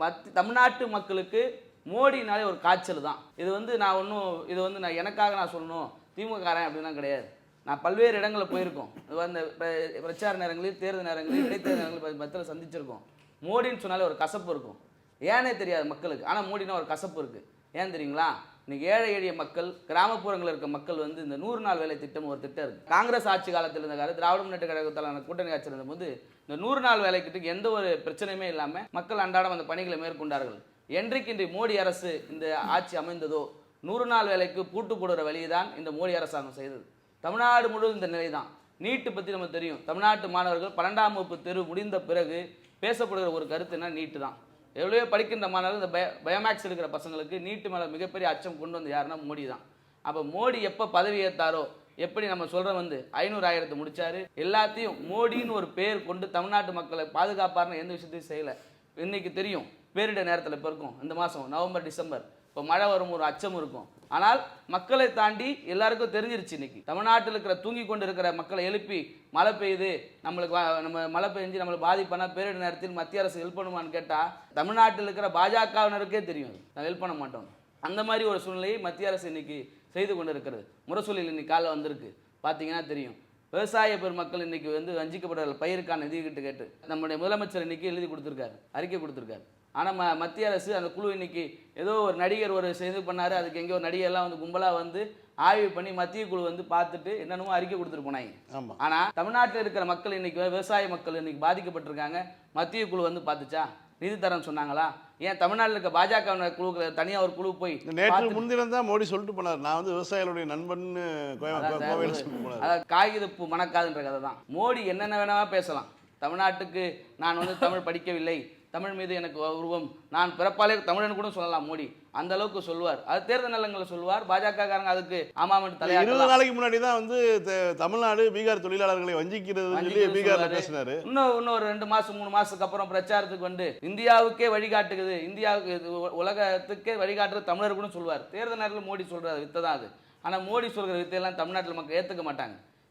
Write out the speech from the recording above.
மத் தமிழ்நாட்டு மக்களுக்கு மோடினாலே ஒரு காய்ச்சல் தான். இது வந்து நான் ஒன்றும் இது வந்து நான் எனக்காக நான் சொல்லணும். திமுககாரன் அப்படிலாம் கிடையாது. நான் பல்வேறு இடங்களில் போயிருக்கோம். அந்த பிரச்சார நேரங்களில் தேர்தல் நேரங்களில் இடைத்தேர்தல் நேரங்களில் மத்தியில் சந்திச்சிருக்கோம். மோடின்னு சொன்னாலே ஒரு கசப்பு இருக்கும். ஏனே தெரியாது மக்களுக்கு. ஆனால் மோடினா ஒரு கசப்பு இருக்குது ஏன் தெரியுங்களா? இன்னைக்கு ஏழை எளிய மக்கள் கிராமப்புறங்களில் இருக்க மக்கள் வந்து இந்த நூறு நாள் வேலை திட்டம் ஒரு திட்டம் இருக்குது காங்கிரஸ் ஆட்சி காலத்தில் இருந்த காலம் திராவிட முன்னேற்ற கழகத்தாலான கூட்டணி ஆட்சி இருந்தபோது இந்த நூறு நாள் வேலைக்கு எந்த ஒரு பிரச்சனையுமே இல்லாமல் மக்கள் அன்றாடம் அந்த பணிகளை மேற்கொண்டார்கள். என்றைக்கு இன்று மோடி அரசு இந்த ஆட்சி அமைந்ததோ நூறு நாள் வேலைக்கு பூட்டு போடுற வழியை தான் இந்த மோடி அரசாங்கம் செய்தது. தமிழ்நாடு முழுவதும் இந்த நிலை தான் நீட்டு பற்றி நமக்கு தெரியும். தமிழ்நாட்டு மாணவர்கள் பன்னெண்டாம் வகுப்பு தெரு முடிந்த பிறகு பேசப்படுகிற ஒரு கருத்துனா நீட்டு தான் எவ்வளோ படிக்கின்ற மாணவர்கள் இந்த பய பயோமேக்ஸ் எடுக்கிற பசங்களுக்கு நீட்டு மேலே மிகப்பெரிய அச்சம் கொண்டு வந்து யாருன்னா மோடி தான். அப்போ மோடி எப்போ பதவி ஏற்றாரோ எப்படி நம்ம சொல்கிற வந்து ஐநூறு ஆயிரத்தை முடித்தார் எல்லாத்தையும் மோடின்னு ஒரு பேர் கொண்டு தமிழ்நாட்டு மக்களை பாதுகாப்பார்னு எந்த விஷயத்தையும் செய்யலை. இன்றைக்கி தெரியும் பேரிட நேரத்தில் இப்போ இருக்கும் இந்த மாதம் நவம்பர் டிசம்பர் இப்போ மழை வரும் ஒரு அச்சம் இருக்கும். ஆனால் மக்களை தாண்டி எல்லாருக்கும் தெரிஞ்சிருச்சு இன்னைக்கு. தமிழ்நாட்டில் இருக்கிற தூங்கி கொண்டு இருக்கிற மக்களை எழுப்பி மழை பெய்யுது நம்மளுக்கு வா- நம்ம மழை பெஞ்சு நம்மளுக்கு பாதிப்பானா பேரிடர் நேரத்தில் மத்திய அரசு ஹெல்ப் பண்ணுமான்னு கேட்டால் தமிழ்நாட்டில் இருக்கிற பாஜகவினருக்கே தெரியும். நான் ஹெல்ப் பண்ண மாட்டோம். அந்த மாதிரி ஒரு சூழ்நிலையை மத்திய அரசு இன்னைக்கு செய்து கொண்டு இருக்கிறது முரசூலில் இன்னைக்கு காலைல வந்திருக்கு. பார்த்தீங்கன்னா தெரியும். விவசாய பெருமக்கள் இன்னைக்கு வந்து வஞ்சிக்கப்படுற பயிருக்கான நிதி கிட்ட கேட்டு நம்முடைய முதலமைச்சர் இன்னைக்கு எழுதி கொடுத்துருக்காரு அறிக்கை கொடுத்துருக்காரு. ஆனால் ம மத்திய அரசு அந்த குழு இன்னைக்கு ஏதோ ஒரு நடிகர் ஒரு இது பண்ணாரு. அதுக்கு எங்கேயோ ஒரு நடிகர்லாம் வந்து கும்பலாக வந்து ஆய்வு பண்ணி மத்திய குழு வந்து பார்த்துட்டு என்னென்னமோ அறிக்கை கொடுத்துட்டு போனாங்க. ஆமா. ஆனா தமிழ்நாட்டில் இருக்கிற மக்கள் இன்னைக்கு விவசாய மக்கள் இன்னைக்கு பாதிக்கப்பட்டிருக்காங்க. மத்திய குழு வந்து பார்த்துச்சா? நிதி தரேன்னு சொன்னாங்களா? ஏன் தமிழ்நாட்டில் இருக்க பாஜக குழு தனியா ஒரு குழு போய் நேற்று முன்தினம் தான் மோடி சொல்லிட்டு போனார். நான் வந்து விவசாயிகளுடைய போனார். அதாவது காகிதப்பு மணக்காதுன்ற கதை தான் மோடி என்னென்ன வேணா பேசலாம். தமிழ்நாட்டுக்கு நான் வந்து தமிழ் படிக்கவில்லை. தமிழ் மீது எனக்கு உருவம். நான் பிறப்பாலே தமிழன் கூட சொல்லலாம் மோடி. அந்த அளவுக்கு சொல்லுவார். அது தேர்தல் நிலங்களில் சொல்லுவார். பாஜக காரங்க அதுக்கு ஆமாம் இருபது தலையாட்டலாம். நாளைக்கு முன்னாடி தான் வந்து தமிழ்நாடு பீகார் தொழிலாளர்களை வஞ்சிக்கிறது சொல்லி பீகார்ல. பேசினாரு. இன்னும் இன்னும் ஒரு ரெண்டு மாசம் மூணு மாசத்துக்கு அப்புறம் பிரச்சாரத்துக்கு வந்து இந்தியாவுக்கே வழிகாட்டுகிறது இந்தியாவுக்கு உலகத்துக்கே வழிகாட்டுறது தமிழர் கூட சொல்லுவார். தேர்தல் நேரத்தில் மோடி சொல்ற வித்தை தான் அது. ஆனா மோடி சொல்கிற வித்தையெல்லாம் தமிழ்நாட்டில் மக்கள் ஏத்துக்க மாட்டாங்க.